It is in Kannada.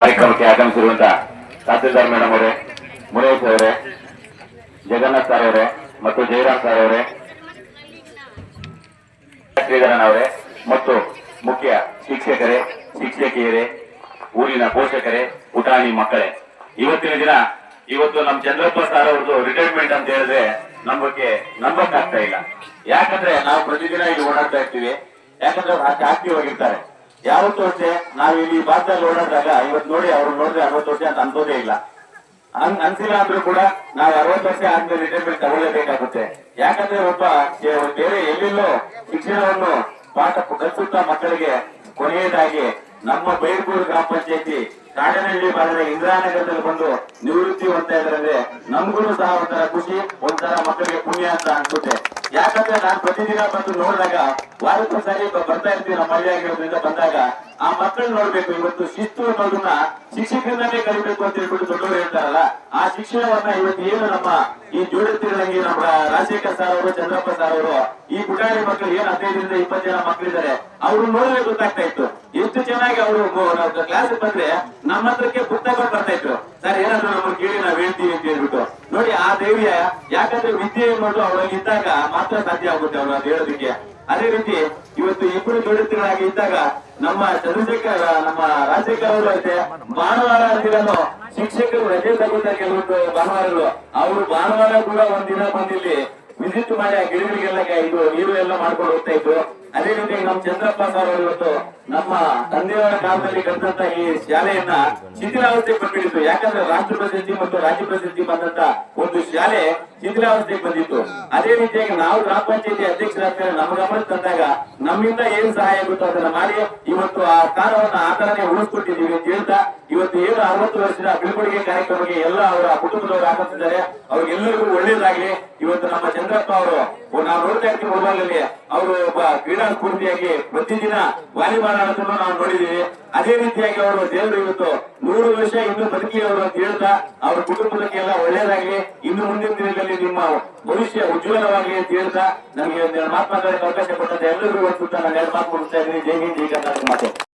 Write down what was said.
ಕಾರ್ಯಕ್ರಮಕ್ಕೆ ಆಗಮಿಸಿರುವಂತ ತಹಸೀಲ್ದಾರ್ ಮೇಡಮ್ ಅವರೇ ಮುರೇಶ್ ಅವರೇ, ಜಗನ್ನಾಥ್ ಸರ್ ಅವರೇ ಮತ್ತು ಜಯರಾಮ್ ಸರ್ ಅವರೇ, ಶ್ರೀಧರನ್ ಅವರೇ ಮತ್ತು ಮುಖ್ಯ ಶಿಕ್ಷಕರೇ, ಶಿಕ್ಷಕಿಯರೇ, ಊರಿನ ಪೋಷಕರೇ ಪುಟಾಣಿ ಮಕ್ಕಳೇ. ಇವತ್ತಿನ ದಿನ ಇವತ್ತು ನಮ್ಮ ಚಂದ್ರಪ್ಪ ಸರ್ ಅವ್ರದ್ದು ರಿಟೈರ್ಮೆಂಟ್ ಅಂತ ಹೇಳಿದ್ರೆ ನಮಗೆ ನಂಬಕ್ಕಾಗ್ತಾ ಇಲ್ಲ. ಯಾಕಂದ್ರೆ ನಾವು ಪ್ರತಿದಿನ ಇಲ್ಲಿ ಓಡಾಡ್ತಾ ಇರ್ತೀವಿ. ಯಾಕಂದ್ರೆ ಅವ್ರು ಆಕ್ಟಿವ್ ಆಗಿರ್ತಾರೆ ಯಾವತ್ತೂ ಅಷ್ಟೇ ನಾವು ಇಲ್ಲಿ ಭಾಗದಲ್ಲಿ ಓಡಾಡಿದಾಗ ಇವತ್ತು ನೋಡಿ ಅವ್ರು ನೋಡಿದ್ರೆ ಅರವತ್ತು ವರ್ಷ ಅಂತ ಅನ್ಸೋದೇ ಇಲ್ಲ. ಹಂಗ್ ಅನ್ಸಿಲ್ಲ ಅಂದ್ರೂ ಕೂಡ ನಾವು ಅರವತ್ತು ವರ್ಷ ಆದ್ಮೇಲೆ ರಿಟೈರ್ಮೆಂಟ್ ತಗೊಳ್ಳೇಬೇಕಾಗುತ್ತೆ. ಯಾಕಂದ್ರೆ ಒಬ್ಬ ಬೇರೆ ಎಲ್ಲೆಲ್ಲೋ ಶಿಕ್ಷಣವನ್ನು ಪಾಠ ಕಲಿಸುತ್ತಾ ಮಕ್ಕಳಿಗೆ ಕೊನೆಯದಾಗಿ ನಮ್ಮ ಬೈರ್ಗೂರು ಗ್ರಾಮ ಪಂಚಾಯತಿ ಕಾಡನಹಳ್ಳಿ ಭಾಗದ ಇಂದಿರಾನಗರದಲ್ಲಿ ಬಂದು ನಿವೃತ್ತಿ ಹೊಂದ್ತಾ ಇದ್ರಂದ್ರೆ ನಮಗೂ ಸಹ ಒಂಥರ ಖುಷಿ, ಒಂಥರ ಮಕ್ಕಳಿಗೆ ಪುಣ್ಯ ಅಂತ ಅನ್ಸುತ್ತೆ. ಯಾಕಂದ್ರೆ ನಾನು ಪ್ರತಿದಿನ ಬಂದು ನೋಡಿದಾಗ ವಾರಕ್ಕೊಂದ್ಸರಿ ಬರ್ತಾ ಇರ್ತೀವಿ, ನಮ್ಮ ಹಳ್ಳಿ ಆಗಿರೋದ್ರಿಂದ ಬಂದಾಗ. ಆ ಮಕ್ಕಳು ನೋಡ್ಬೇಕು, ಇವತ್ತು ಶಿಸ್ತು ಅನ್ನೋದನ್ನ ಶಿಕ್ಷಕರಿಂದಾನೇ ಕಲಿಬೇಕು ಅಂತ ಹೇಳ್ಬಿಟ್ಟು ದೊಡ್ಡವರು ಹೇಳ್ತಾರಲ್ಲ, ಆ ಶಿಕ್ಷಣವನ್ನ ಇವತ್ತು ಏನು ನಮ್ಮ ಈ ಜೋಡುತ್ತಿರಂಗಿ ನಮ್ಮ ರಾಜಶೇಖರ್ ಸರ್ ಅವರು, ಚಂದ್ರಪ್ಪ ಸರ್ ಅವರು, ಈ ಪುಟಾಣಿ ಮಕ್ಕಳು ಏನ್ ಹದಿನೈದರಿಂದ ಇಪ್ಪತ್ತು ಜನ ಮಕ್ಕಳಿದ್ದಾರೆ ಅವ್ರು ನೋಡಿದ್ರೆ ಗೊತ್ತಾಗ್ತಾ ಇತ್ತು. ಎಷ್ಟು ಚೆನ್ನಾಗಿ ಅವರು ಕ್ಲಾಸ್ ಬಂದ್ರೆ ನಮ್ಮ ಹತ್ರಕ್ಕೆ ಪುಸ್ತಕ ಬರ್ತಾ ಇತ್ತು. ಸರ್ ಏನಾದ್ರು ನಮ್ಮ ಕೇಳಿ ನಾವ್ ಹೇಳ್ತೀವಿ ಅಂತ ಹೇಳ್ಬಿಟ್ಟು. ನೋಡಿ, ಆ ಧೈರ್ಯ ಯಾಕಂದ್ರೆ ವಿದ್ಯೆ ಅನ್ನೋದು ಅವರಲ್ಲಿ ಇದ್ದಾಗ ಮಾತ್ರ ಸಾಧ್ಯ ಆಗುತ್ತೆ ಅವ್ರು ಅದು ಹೇಳೋದಕ್ಕೆ. ಅದೇ ರೀತಿ ಇವತ್ತು ಇಬ್ಬರು ಜೋಡಿತಿಗಳಾಗಿ ಇದ್ದಾಗ ನಮ್ಮ ಚಂದ್ರಶೇಖರ್, ನಮ್ಮ ರಾಜಶೇಖರ್ ಅವರು ಐತೆ ಭಾನುವಾರ ಅಂತಿರೋ ಶಿಕ್ಷಕರು ರಜೆ ತಗೋತಾರೆ ಕೆಲವೊಂದು ಭಾನುವಾರಗಳು. ಅವರು ಭಾನುವಾರ ಕೂಡ ಒಂದಿನ ಬಂದಿಲ್ಲಿ ವಿಸಿಟ್ ಮಾಡಿ ಆ ಗಿಡಗಳಿಗೆಲ್ಲ ಇದು ನೀರು ಎಲ್ಲ ಮಾಡ್ಕೊಂಡು ಹೋಗ್ತಾ ಇದ್ರು. ಅದೇ ರೀತಿ ನಮ್ಮ ಚಂದ್ರಪ್ಪ ಸರ್ ಇವತ್ತು ನಮ್ಮ ತಂದೆಯವರ ಕಾಲದಲ್ಲಿ ಕಟ್ಟಿದಂತ ಈ ಶಾಲೆಯನ್ನ ಶಿಥಿಲಾವಸ್ಥೆಗೆ ಬಂದ್ಬಿಟ್ಟಿತ್ತು. ಯಾಕಂದ್ರೆ ರಾಷ್ಟ್ರ ಪ್ರಶಸ್ತಿ ಮತ್ತು ರಾಜ್ಯ ಪ್ರಶಸ್ತಿ ಬಂದಂತ ಒಂದು ಶಾಲೆ ಶಿಥಿಲಾವಸ್ಥೆಗೆ ಬಂದಿತ್ತು. ಅದೇ ರೀತಿಯಾಗಿ ನಾವು ಗ್ರಾಮ ಪಂಚಾಯತಿ ಅಧ್ಯಕ್ಷರಾಗ್ತಾರೆ, ನಮ್ಮ ಗಮನ ತಂದಾಗ ನಮ್ಮಿಂದ ಏನ್ ಸಹಾಯ ಆಗುತ್ತೋ ಅದನ್ನ ಮಾಡಿ ಇವತ್ತು ಆ ಸ್ಥಾನವನ್ನ ಆ ತರನೇ ಉಳಿಸ್ಕೊಟ್ಟಿದ್ದೀವಿ ಅಂತ ಹೇಳ್ತಾ, ಇವತ್ತು ಏನು ಅರವತ್ತು ವರ್ಷದ ಬೀಳ್ಕೊಡುಗೆ ಕಾರ್ಯಕ್ರಮಕ್ಕೆ ಎಲ್ಲ ಅವರ ಕುಟುಂಬದವರು ಆಗಮಿಸಿದ್ದಾರೆ. ಅವ್ರಿಗೆಲ್ಲರಿಗೂ ಒಳ್ಳೇದಾಗ್ಲಿ. ಇವತ್ತು ನಮ್ಮ ಚಂದ್ರಪ್ಪ ಅವರು ನಾವು ನೋಡ್ತಾ ಇರ್ತೀವಿ ಮೊಬೈಲಲ್ಲಿ ಅವರು ಒಬ್ಬ ಕ್ರೀಡಾ ಸ್ಫೂರ್ತಿಯಾಗಿ ಪ್ರತಿದಿನ ವಾಲಿಬಾಲ್ ಆಡೋದನ್ನು ನಾವು ನೋಡಿದೀವಿ ಅದೇ ರೀತಿಯಾಗಿ ಅವರು ದೇವರು ಇವತ್ತು ನೂರು ವರ್ಷ ಇನ್ನು ಬದುಕಿ ಅವರು ಅಂತ ಹೇಳ್ತಾ ಅವ್ರ ಕುಟುಂಬದಕ್ಕೆಲ್ಲ ಒಳ್ಳೇದಾಗ್ಲಿ ಇನ್ನು ಮುಂದಿನ ದಿನದಲ್ಲಿ ನಿಮ್ಮ ಭವಿಷ್ಯ ಉಜ್ವಲವಾಗಲಿ ಅಂತ ಹೇಳ್ತಾ ನಮಗೆ ಒಂದೆರಡು ಮಾತು ಮಾತಾಡಕ್ಕೆ ಅವಕಾಶ ಕೊಟ್ಟಂತ ಎಲ್ಲರಿಗೂ ಒಂದು ನಾನು ಎರಡು ಮಾತು ಮುಗಿಸ್ತಾ ಇದ್ದೀನಿ. ಜೈ ಹಿಂದ್, ಜೈ ಕರ್ನಾಟಕ ಮಾತೆ.